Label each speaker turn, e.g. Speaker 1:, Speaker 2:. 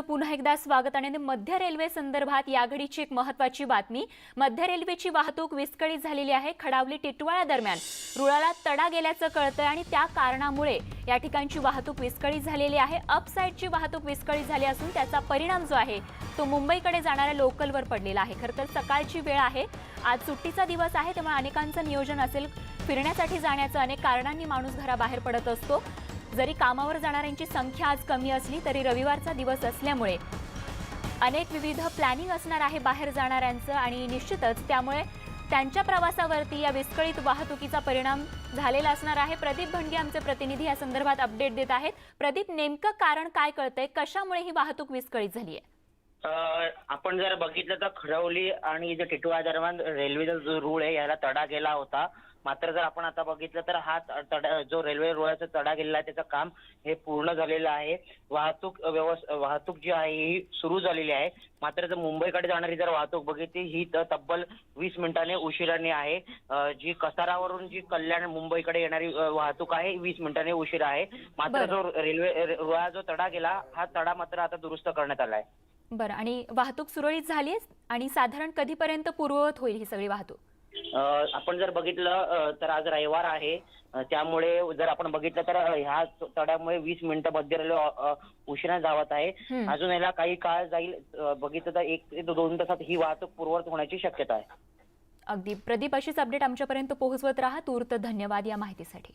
Speaker 1: पुन्हा एकदा स्वागत आणि मध्य रेल्वे संदर्भात या घडीची एक महत्वाची बातमी. मध्य रेल्वेची वाहतूक विस्कळीत झालेली आहे. खडावली टिटवाळा दरम्यान रुळाला तडा गेल्याचं कळतंय आणि त्या कारणामुळे या ठिकाणची वाहतूक विस्कळीत झालेली आहे. अपसाईडची वाहतूक विस्कळीत झाली असून त्याचा परिणाम जो आहे तो मुंबईकडे जाणाऱ्या लोकलवर पडलेला आहे. खरं तर सकाळची वेळ आहे. आज सुट्टीचा दिवस आहे त्यामुळे अनेकांचं नियोजन असेल. फिरण्यासाठी जाण्याचं अनेक कारणांनी माणूस घराबाहेर पडत असतो. जरी कामावर जाणाऱ्यांची संख्या आज कमी असली तरी रविवारचा दिवस असल्यामुळे अनेक विविध प्लॅनिंग असणार आहे बाहेर जाणाऱ्यांचं आणि निश्चितच त्यामुळे त्यांच्या प्रवासावरती या विस्कळीत वाहतुकीचा परिणाम झालेला असणार आहे. प्रदीप भंडगे आमचे प्रतिनिधी या संदर्भात अपडेट देत आहेत. प्रदीप नेमकं कारण काय कळतंय? कशामुळे ही वाहतूक विस्कळीत झाली आहे
Speaker 2: आपण जर बघितलं तर खडवली आणि जे टिटवाळा दरम्यान रेल्वेचा जो रूळ आहे याला तडा गेला होता. मात्र जर आपण आता बघितलं तर हा तडा जो रेल्वे रुळाचा तडा गेलेला आहे त्याचं काम हे पूर्ण झालेलं आहे. वाहतूक व्यवस् वाहतूक जी आहे ही सुरू झालेली आहे. मात्र जर मुंबईकडे जाणारी जर वाहतूक बघितली ही तब्बल वीस मिनिटाने उशिराने आहे. जी कसारावरून जी कल्याण मुंबईकडे येणारी वाहतूक आहे वीस मिनिटाने उशिरा आहे. मात्र. जो रेल्वे रुळा जो तडा गेला हा तडा मात्र आता दुरुस्त करण्यात आला आहे.
Speaker 1: बरं आणि वाहतूक सुरळीत झाली आहे? आणि साधारण कधीपर्यंत पूर्ववत होईल ही सगळी वाहतूक?
Speaker 2: आपण जर बघितलं तर आज रविवार आहे. त्यामुळे जर आपण बघितलं तर ह्या तड्यामुळे वीस मिनिटं मध्य रेल्वे उशिरा धावत आहे. अजून याला काही काळ जाईल बघितलं तर एक ते दोन तासात ही वाहतूक पूर्ववत होण्याची शक्यता आहे.
Speaker 1: अगदी. प्रदीप अशीच अपडेट आमच्यापर्यंत पोहोचवत राहा. तूर्त धन्यवाद या माहितीसाठी.